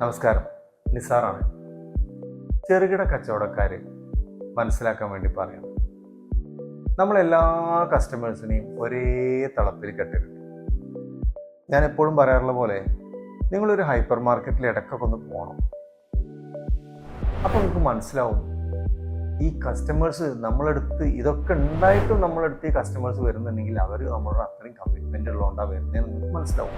നമസ്കാരം. നിസാറാണ്. ചെറുകിട കച്ചവടക്കാർ മനസ്സിലാക്കാൻ വേണ്ടി പറയണം നമ്മൾ എല്ലാ കസ്റ്റമേഴ്സിനെയും ഒരേ തളപ്പിൽ കെട്ടരുത് ഞാൻ എപ്പോഴും പറയാറുള്ള പോലെ നിങ്ങളൊരു ഹൈപ്പർ മാർക്കറ്റിൽ ഇടയ്ക്കൊക്കെ ഒന്ന് പോകണം അപ്പോൾ നിങ്ങൾക്ക് മനസ്സിലാവും ഈ കസ്റ്റമേഴ്സ് നമ്മളെടുത്ത് ഇതൊക്കെ ഉണ്ടായിട്ടും നമ്മളെടുത്ത് ഈ കസ്റ്റമേഴ്സ് വരുന്നുണ്ടെങ്കിൽ അവർ നമ്മളോട് അത്രയും കമ്മിറ്റ്മെന്റ് ഉള്ളതുകൊണ്ടാണ് വരുന്നതെന്ന് നിങ്ങൾക്ക് മനസ്സിലാവും.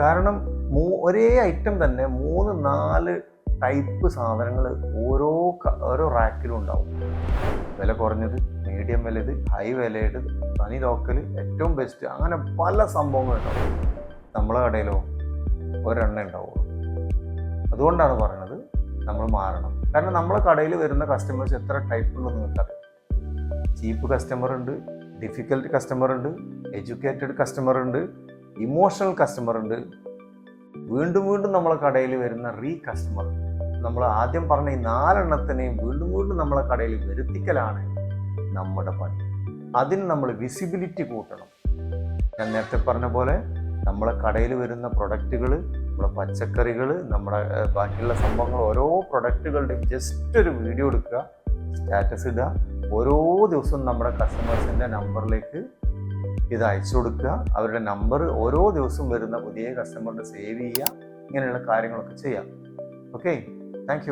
കാരണം മൂ- ഒരേ ഐറ്റം തന്നെ മൂന്ന് നാല് ടൈപ്പ് സാധനങ്ങൾ ഓരോ ഓരോ റാക്കിലും ഉണ്ടാവും. വില കുറഞ്ഞത് മീഡിയം വിലത് ഹൈ വിലയത് തനി ലോക്കൽ ഏറ്റവും ബെസ്റ്റ് അങ്ങനെ പല സംഭവങ്ങളുണ്ടാവും നമ്മളെ കടയിലോ ഒരെണ്ണ ഉണ്ടാവുള്ളൂ. അതുകൊണ്ടാണ് പറയണത് നമ്മൾ മാറണം. കാരണം നമ്മളെ കടയിൽ വരുന്ന കസ്റ്റമേഴ്സ് എത്ര ടൈപ്പ് ഉണ്ടെന്ന് നിങ്ങൾക്കറിയാം. ചീപ്പ് കസ്റ്റമർ ഉണ്ട് ഡിഫിക്കൽട്ട് കസ്റ്റമർ ഉണ്ട് എഡ്യൂക്കേറ്റഡ് കസ്റ്റമർ ഉണ്ട് ഇമോഷണൽ കസ്റ്റമർ ഉണ്ട്. വീണ്ടും വീണ്ടും നമ്മളെ കടയിൽ വരുന്ന റീ കസ്റ്റമർ നമ്മൾ ആദ്യം പറഞ്ഞ ഈ നാലെണ്ണത്തിനെയും വീണ്ടും വീണ്ടും നമ്മളെ കടയിൽ വരുത്തിക്കലാണ് നമ്മുടെ പണി. അതിന് നമ്മൾ വിസിബിലിറ്റി കൂട്ടണം. ഞാൻ നേരത്തെ പറഞ്ഞ പോലെ നമ്മളെ കടയിൽ വരുന്ന പ്രൊഡക്റ്റുകൾ നമ്മുടെ പച്ചക്കറികൾ നമ്മുടെ ബാക്കിയുള്ള സംഭവങ്ങൾ ഓരോ പ്രൊഡക്റ്റുകളുടെയും ജസ്റ്റ് ഒരു വീഡിയോ എടുക്കുക സ്റ്റാറ്റസ് ഇടുക. ഓരോ ദിവസവും നമ്മുടെ കസ്റ്റമേഴ്സിന്റെ നമ്പറിലേക്ക് ഇത് അയച്ചു കൊടുക്കുക. അവരുടെ നമ്പർ ഓരോ ദിവസവും വരുന്ന പുതിയ കസ്റ്റമറിന്റെ സേവ് ചെയ്യുക. ഇങ്ങനെയുള്ള കാര്യങ്ങളൊക്കെ ചെയ്യാം. Okay thank